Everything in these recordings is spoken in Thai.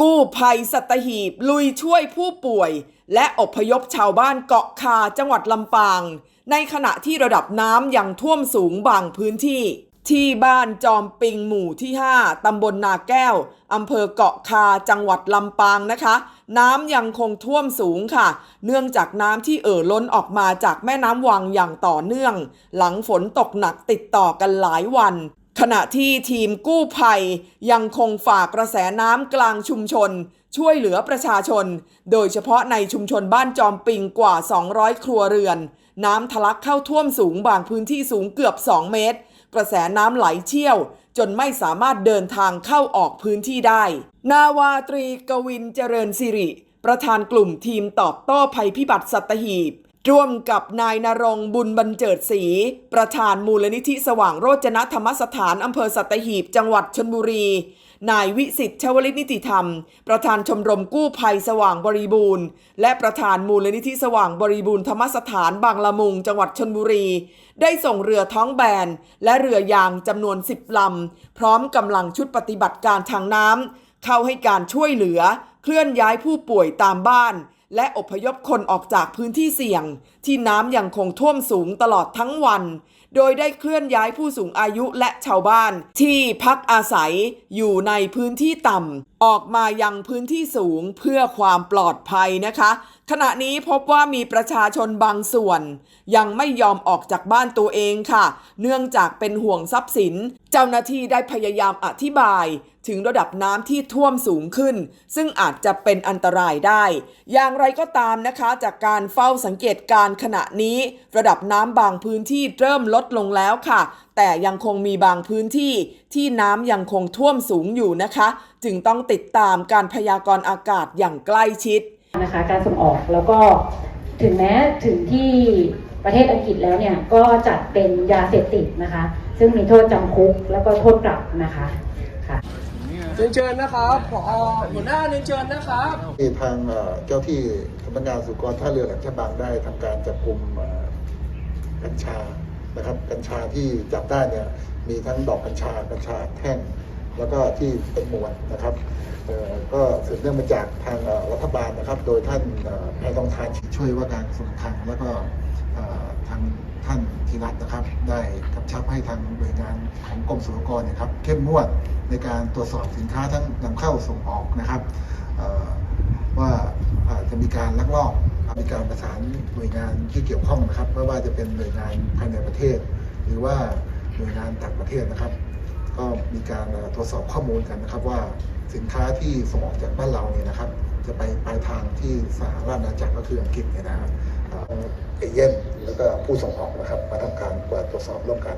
กู้ภัยสัตหีบลุยช่วยผู้ป่วย และอพยพชาวบ้านเกาะคาจังหวัดลำปาง ในขณะที่ระดับน้ำยังท่วมสูงบางพื้นที่ ที่บ้านจอมปิงหมู่ที่ 5 ตำบลนาแก้ว อำเภอเกาะคาจังหวัดลำปางนะคะ น้ำยังคงท่วมสูงค่ะ เนื่องจากน้ำที่เอ่อล้นออกมาจากแม่น้ำวังอย่างต่อเนื่อง หลังฝนตกหนักติดต่อกันหลายวัน ขณะที่ทีมกู้ภัยยังคงฝากกระแสน้ำกลางชุมชน ช่วยเหลือประชาชน โดยเฉพาะในชุมชนบ้านจอมปิงกว่า 200 ครัวเรือน น้ำทะลักเข้าท่วมสูงบางพื้นที่สูงเกือบ 2 เมตร กระแสน้ำไหลเชี่ยว จนไม่สามารถเดินทางเข้าออกพื้นที่ได้ นาวาตรีกวินเจริญสิริ ประธานกลุ่มทีมตอบโต้ภัยพิบัติสัตหีบ ร่วมกับนายนรงบุญบรรเจิดศรีประธานมูลนิธิสว่างโรจนธรรมสถานอำเภอสัตหีบ จังหวัดชนบุรี นายวิสิตชวลิตนิติธรรม ประธานชมรมกู้ภัยสว่างบริบูรณ์ และประธานมูลนิธิสว่างบริบูรณ์ธรรมสถานบางละมุง จังหวัดชนบุรี ได้ส่งเรือท้องแบน และเรือยางจำนวน 10ลำพร้อมกำลังชุดปฏิบัติการทางน้ำเข้าให้การช่วยเหลือ เคลื่อนย้ายผู้ป่วยตามบ้าน และอพยพคนออกจากพื้นที่เสี่ยง ที่น้ำยังคงท่วมสูงตลอดทั้งวัน โดยได้เคลื่อนย้ายผู้สูงอายุและชาวบ้าน ที่พักอาศัยอยู่ในพื้นที่ต่ำออกมายังพื้นที่สูงเพื่อความปลอดภัยนะคะ ขณะนี้พบว่ามีประชาชนบางส่วน ยังไม่ยอมออกจากบ้านตัวเองค่ะ เนื่องจากเป็นห่วงทรัพย์สิน เจ้าหน้าที่ได้พยายามอธิบาย ถึงระดับน้ำที่ท่วมสูงขึ้น ซึ่งอาจจะเป็นอันตรายได้ อย่างไรก็ตามนะคะ จากการเฝ้าสังเกตการขณะนี้ ระดับน้ำบางพื้นที่เริ่มลดลงแล้วค่ะ แต่ยังคงมีบางพื้นที่ที่น้ำยังคงท่วมสูงอยู่นะคะ จึงต้องติดตามการพยากรณ์อากาศอย่างใกล้ชิดนะคะการส่งออกแล้วก็ถึงแม้ถึงที่ประเทศอังกฤษแล้วเนี่ยก็จัดเป็นยาเสพติดนะคะ ซึ่งมีโทษจำคุกแล้วก็โทษปรับนะคะค่ะ เรียนเชิญนะครับผอหัวหน้าเรียนเชิญนะครับที่ทางเจ้าที่สำนักงานสุกรท่าเรือแหลมฉบังได้ทำการจับกลุ่มกัญชานะครับ กัญชาที่จับได้เนี่ยมีทั้งดอกกัญชากัญชาแท่งแล้วก็ที่เป็นมวลนะครับก็สืบเนื่องมาจากทางรัฐบาลนะครับ โดยท่านเอ่อแพทองทานช่วยว่าการกระทรวงคลังแล้วก็ ทางท่านธีรัตน์นะครับ ได้กำชับให้ทางหน่วยงานของกรมศุลกรเนยครับ เข้มงวดในการตรวจสอบสินค้าทั้งนำเข้าส่งออกนะครับว่าจะมีการลักลอบมีการประสานหน่วยงานที่เกี่ยวข้องนะครับไม่ว่าจะเป็นหน่วยงานภายในประเทศ หรือว่าหน่วยงานต่างประเทศนะครับ ก็มีการตรวจสอบข้อมูลกันนะครับ ว่าสินค้าที่ส่งออกจากบ้านเราเนี่ยนะครับ จะไปปลายทางที่สหราชอาณาจักรก็คืออังกฤษเนี่ยนะฮะเอ่อเอเย่น แล้วก็ผู้ส่งออกนะครับ มาทำการตรวจสอบร่วมกัน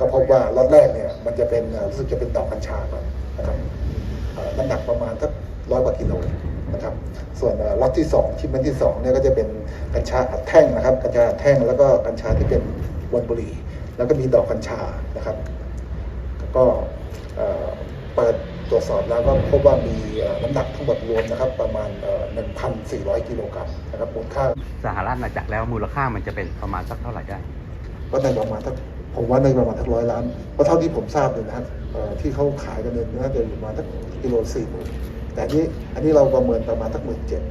ก็พบว่าล็อตแรกเนี่ยมันจะเป็นรู้สึกจะเป็นดอกกัญชาก่อนนะครับน้ำหนักประมาณสักร้อยกว่ากิโลนะครับ ส่วนล็อตที่สองชิ้นที่สองเนี่ยก็จะเป็นกัญชาอัดแท่งนะครับ กัญชาอัดแท่งแล้วก็กัญชาที่เป็นวนบุหรี่ แล้วก็มีดอกกัญชานะครับ ก็เอ่อเปิดตรวจ สอบแล้วก็พบว่ามีเอ่อน้ำหนักทั้งหมดรวมนะครับ ประมาณเอ่อ1,400 กิโลกรัมนะครับมูลค่าสหราชอาณาจักรแล้วมูลค่ามันจะเป็นประมาณสักเท่าไหร่ได้ก็ในประมาณทักผมว่าในประมาณทักร้อยล้านเพราะเท่าที่ผมทราบเลยนะครับเอ่อที่เขาขายกันเนี่ยน่าจะอยู่ประมาณทักกิโลสี่หมื่นแต่อันนี้อันนี้เราประเมินประมาณทักหมื่นเจ็ด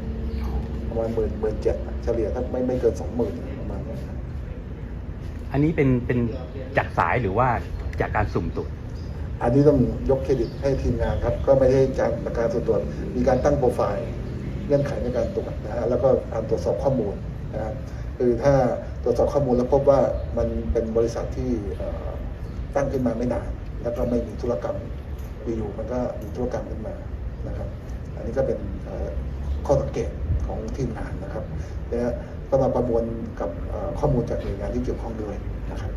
ประมาณหมื่นหมื่นเจ็ดเฉลี่ยทักไม่ไม่เกินสองหมื่นประมาณเนี้ยครับอันนี้เป็นเป็นจากสายหรือว่าจากการสุ่มตรวจ อันนี้ต้องยกเครดิตให้ทีมงานครับ ก็ไม่ได้จากการส่วนตัวมีการตั้งโปรไฟล์เงื่อนไขในการตรวจนะฮะแล้วก็การตรวจสอบข้อมูลนะครับคือถ้าตรวจสอบข้อมูลแล้วพบว่ามันเป็นบริษัทที่ตั้งขึ้นมาไม่นานแล้วก็ไม่มีธุรกรรมอยู่มันก็มีธุรกรรมขึ้นมานะครับ อันนี้ก็เป็นข้อสังเกตของทีมงานนะครับแล้วก็มาประมวลกับข้อมูลจากหน่วยงานที่เกี่ยวข้องด้วยนะครับ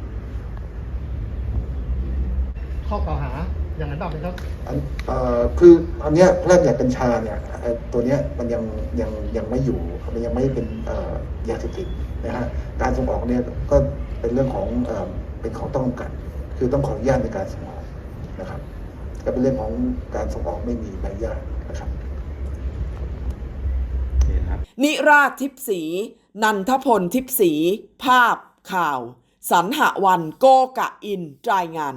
ข้อกล่าวหาอย่างนั้นบ้างไหมครับอันเอ่อคืออันเนี้ยพระราชบัญญัติกัญชาเนี่ยเอ่อตัวเนี้ยมันยังยังยังไม่อยู่มันยังไม่เป็นเอ่อยาเสพติดนะฮะการส่งออกเนี่ยก็เป็นเรื่องของเอ่อเป็นของต้องกัน คือต้องขออนุญาตในการส่งออกนะครับก็เป็นเรื่องของการส่งออกไม่มีใบอนุญาตนะครับนิราชทิพสี นันทพลทิพสี ภาพ ข่าวสันหวันโกกะอินรายงาน